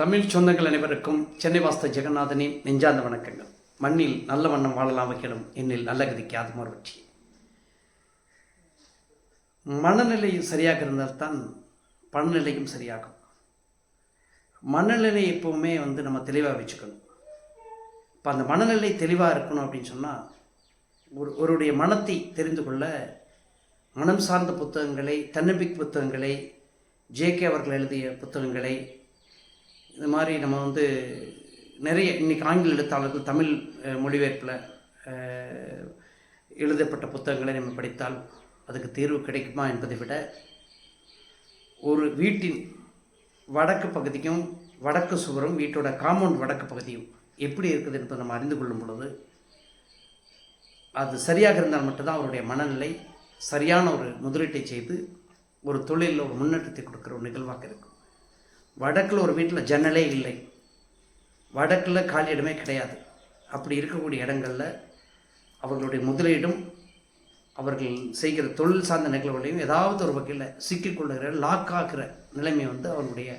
தமிழ் சொந்தங்கள் அனைவருக்கும் சென்னை வாஸ்த ஜெகநாதனின் நெஞ்சார்ந்த வணக்கங்கள். மண்ணில் நல்ல வண்ணம் வாழலாம் வைக்கணும் என்னில் நல்ல கதிக்கு ஆத்மார் வெற்றி. மனநிலை சரியாக இருந்தால்தான் பணநிலையும் சரியாகும். மனநிலை எப்பவுமே வந்து நம்ம தெளிவாக வச்சுக்கணும். இப்போ அந்த மனநிலை தெளிவாக இருக்கணும் அப்படின்னு சொன்னால் ஒரு ஒருடைய மனத்தை தெரிந்து கொள்ள மனம் சார்ந்த புத்தகங்களை தன்னம்பிக்கை புத்தகங்களை ஜேகே அவர்கள் எழுதிய புத்தகங்களை இந்த மாதிரி நம்ம வந்து நிறைய இன்னைக்கு ஆங்கில எழுத்தாளர்கள் தமிழ் மொழிபெயர்ப்பில் எழுதப்பட்ட புத்தகங்களை நம்ம படித்தால் அதுக்கு தீர்வு கிடைக்குமா என்பதை விட ஒரு வீட்டின் வடக்கு பகுதிக்கும் வடக்கு சுவரும் வீட்டோட காம்பவுண்ட் வடக்கு பகுதியும் எப்படி இருக்குது என்பதை நம்ம அறிந்து கொள்ளும் பொழுது அது சரியாக இருந்தால் மட்டும்தான் அவருடைய மனநிலை சரியான ஒரு முதலீட்டை செய்து ஒரு தொழிலில் ஒரு முன்னேற்றத்தை கொடுக்குற ஒரு நிகழ்வாக இருக்கும். வடக்கில் ஒரு வீட்டில் ஜன்னலே இல்லை. வடக்கில் காலி இடமே கிடையாது. அப்படி இருக்கக்கூடிய இடங்களில் அவர்களுடைய முதலீடும் அவர்கள் செய்கிற தொழில் சார்ந்த நிகழ்வுகளையும் ஏதாவது ஒரு வகையில் சிக்கிக்கொள்ளுகிற லாக் ஆகிற நிலைமை வந்து அவர்களுடைய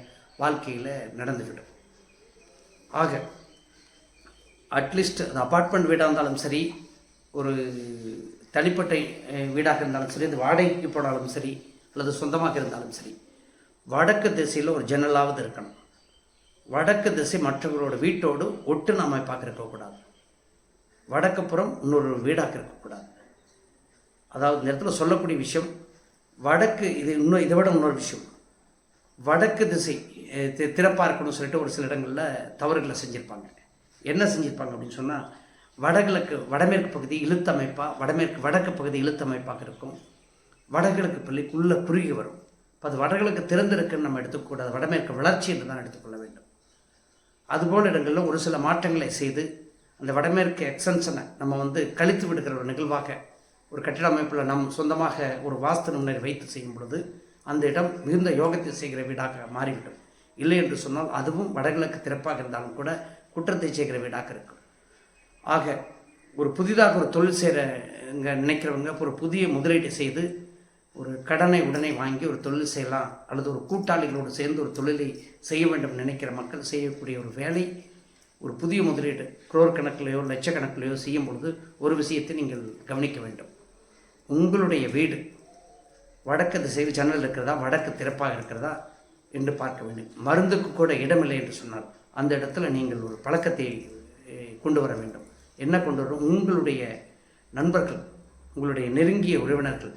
வாழ்க்கையில் நடந்துவிடும். ஆக அட்லீஸ்ட் அந்த அப்பார்ட்மெண்ட் வீடாக இருந்தாலும் சரி ஒரு தனிப்பட்ட வீடாக இருந்தாலும் சரி அது வாடகைக்கு போனாலும் சரி அல்லது சொந்தமாக இருந்தாலும் சரி வடக்கு திசையில் ஒரு ஜன்னலாவது இருக்கணும். வடக்கு திசை மற்றவர்களோட வீட்டோடு ஒட்டு அமைப்பாக இருக்கக்கூடாது வடக்கு புறம் இன்னொரு வீடாக இருக்கக்கூடாது அதாவது இந்த இடத்துல சொல்லக்கூடிய விஷயம் வடக்கு இது இன்னும் இதை விட இன்னொரு விஷயம். வடக்கு திசை தி- திறப்பாக இருக்கணும்னு சொல்லிட்டு ஒரு சில இடங்களில் தவறுகளை செஞ்சுருப்பாங்க. என்ன செஞ்சுருப்பாங்க அப்படின்னு சொன்னால் வடகிழக்கு வடமேற்கு பகுதி இழுத்தமைப்பாக வடமேற்கு வடக்கு பகுதி இழுத்தமைப்பாக இருக்கும். வடகிழக்கு பள்ளி உள்ளே குறுகி வரும். இப்போ அது வடகிழக்கு திறந்திருக்குன்னு நம்ம எடுத்துக்கூடாது. வடமேற்கு வளர்ச்சி என்று தான் எடுத்துக்கொள்ள வேண்டும். அதுபோல் இடங்களில் ஒரு சில மாற்றங்களை செய்து அந்த வடமேற்கு எக்ஸ்டென்ஷனை நம்ம வந்து கழித்து விடுகிற ஒரு நிகழ்வாக ஒரு கட்டிட அமைப்பில் நம் சொந்தமாக ஒரு வாஸ்து நிபுணர் வைத்து செய்யும் பொழுது அந்த இடம் மிகுந்த யோகத்தை செய்கிற வீடாக மாறிவிடும். இல்லை என்று சொன்னால் அதுவும் வடகிழக்கு திறப்பாக இருந்தாலும் கூட குற்றத்தை செய்கிற வீடாக இருக்கும். ஆக ஒரு புதிதாக ஒரு தொழில் செய்கிறங்க நினைக்கிறவங்க ஒரு புதிய முதலீட்டை செய்து ஒரு கடனை உடனே வாங்கி ஒரு தொழில் செய்யலாம் அல்லது ஒரு கூட்டாளிகளோடு சேர்ந்து ஒரு தொழிலை செய்ய வேண்டும் நினைக்கிற மக்கள் செய்யக்கூடிய ஒரு வேலை ஒரு புதிய முதலீடு குரோர் கணக்கிலையோ லட்சக்கணக்கிலையோ செய்யும் பொழுது ஒரு விஷயத்தை நீங்கள் கவனிக்க வேண்டும். உங்களுடைய வீடு வடக்கு திசையில் ஜன்னல் இருக்கிறதா வடக்கு திறப்பாக இருக்கிறதா என்று பார்க்க வேண்டும். மருந்துக்கு கூட இடமில்லை என்று சொன்னால் அந்த இடத்துல நீங்கள் ஒரு பழக்கத்தை கொண்டு வர வேண்டும். என்ன கொண்டு வரும் உங்களுடைய நண்பர்கள் உங்களுடைய நெருங்கிய உறவினர்கள்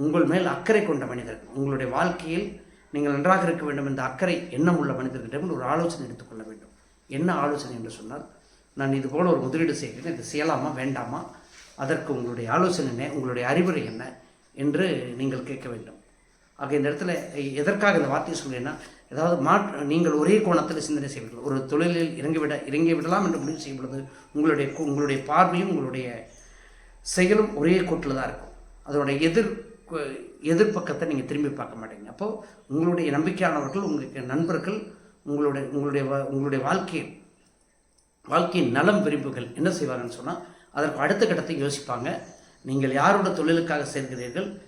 உங்கள் மேல் அக்கறை கொண்ட மனிதர்கள். உங்களுடைய வாழ்க்கையில் நீங்கள் நன்றாக இருக்க வேண்டும் என்ற அக்கறை எண்ணம் உள்ள மனிதர்களிடம் ஒரு ஆலோசனை எடுத்துக்கொள்ள வேண்டும். என்ன ஆலோசனை என்று சொன்னால் நான் இது போல் ஒரு முதலீடு செய்கிறேன் இது செய்யலாமா வேண்டாமா அதற்கு உங்களுடைய ஆலோசனை என்ன உங்களுடைய அறிவுரை என்ன என்று நீங்கள் கேட்க வேண்டும். ஆக இந்த இடத்துல எதற்காக இந்த வார்த்தையை சொல்கிறேன்னா ஏதாவது மாற்று நீங்கள் ஒரே கோணத்தில் சிந்தனை செய்வீர்கள். ஒரு தொழிலில் இறங்கிவிட இறங்கி விடலாம் என்று முடிவு செய்யும் பொழுது உங்களுடைய கு- உங்களுடைய பார்வையும் உங்களுடைய செயலும் ஒரே கோட்டில் தான் இருக்கும். அதனுடைய எதிர் எதிர்ப்பக்கத்தை நீங்கள் திரும்பி பார்க்க மாட்டீங்க. அப்போது உங்களுடைய நம்பிக்கையானவர்கள் உங்களுக்கு நண்பர்கள் உங்களுடைய உங்களுடைய வா- உங்களுடைய வாழ்க்கை வாழ்க்கையின் நலம் விரும்புகள் என்ன செய்வாங்கன்னு சொன்னால் அதற்கு அடுத்த கட்டத்தை யோசிப்பாங்க. நீங்கள் யாரோட தொழிலுக்காக சேர்கிறீர்கள்?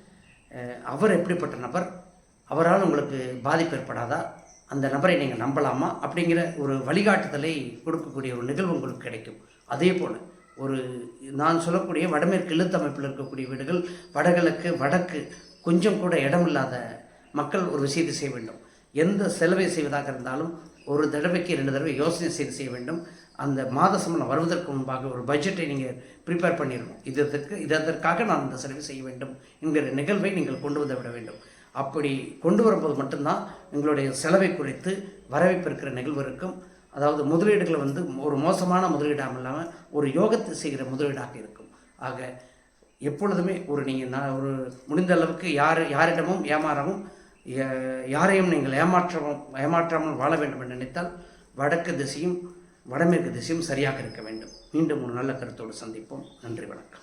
அவர் எப்படிப்பட்ட நபர்? அவரால் உங்களுக்கு பாதிப்பு ஏற்படாதா? அந்த நபரை நீங்கள் நம்பலாமா? அப்படிங்கிற ஒரு வழிகாட்டுதலை கொடுக்கக்கூடிய ஒரு நிகழ்வு உங்களுக்கு கிடைக்கும். அதே போல் ஒரு நான் சொல்லக்கூடிய வடமேற்கு இழுத்தமைப்பில் இருக்கக்கூடிய வீடுகள் வடகிழக்கு வடக்கு கொஞ்சம் கூட இடமில்லாத மக்கள் ஒரு விஷயத்தை செய்ய வேண்டும். எந்த செலவை செய்வதாக இருந்தாலும் ஒரு தடவைக்கு ரெண்டு தடவை யோசனை செய்து செய்ய வேண்டும். அந்த மாத சம்பளம் வருவதற்கு முன்பாக ஒரு பட்ஜெட்டை நீங்கள் ப்ரிப்பேர் பண்ணிடணும் இதற்கு இதற்காக நான் இந்த செலவு செய்ய வேண்டும் என்கிற நிகழ்வை நீங்கள் கொண்டு வந்து விட வேண்டும். அப்படி கொண்டு வரும்போது மட்டும்தான் உங்களுடைய செலவை குறித்து வரவேற்பு இருக்கிற நிகழ்வு இருக்கும். அதாவது முதலீடுகள் வந்து ஒரு மோசமான முதலீடாக இல்லாமல் ஒரு யோகத்தை செய்கிற முதலீடாக இருக்கும். ஆக எப்பொழுதுமே ஒரு நீங்கள் நான் ஒரு முடிந்த அளவுக்கு யார் யாரிடமும் ஏமாறவும் யாரையும் நீங்கள் ஏமாற்றவும் ஏமாற்றாமல் வாழ வேண்டும் என்று நினைத்தால் வடக்கு திசையும் வடமேற்கு திசையும் சரியாக இருக்க வேண்டும். மீண்டும் ஒரு நல்ல கருத்தோடு சந்திப்போம். நன்றி வணக்கம்.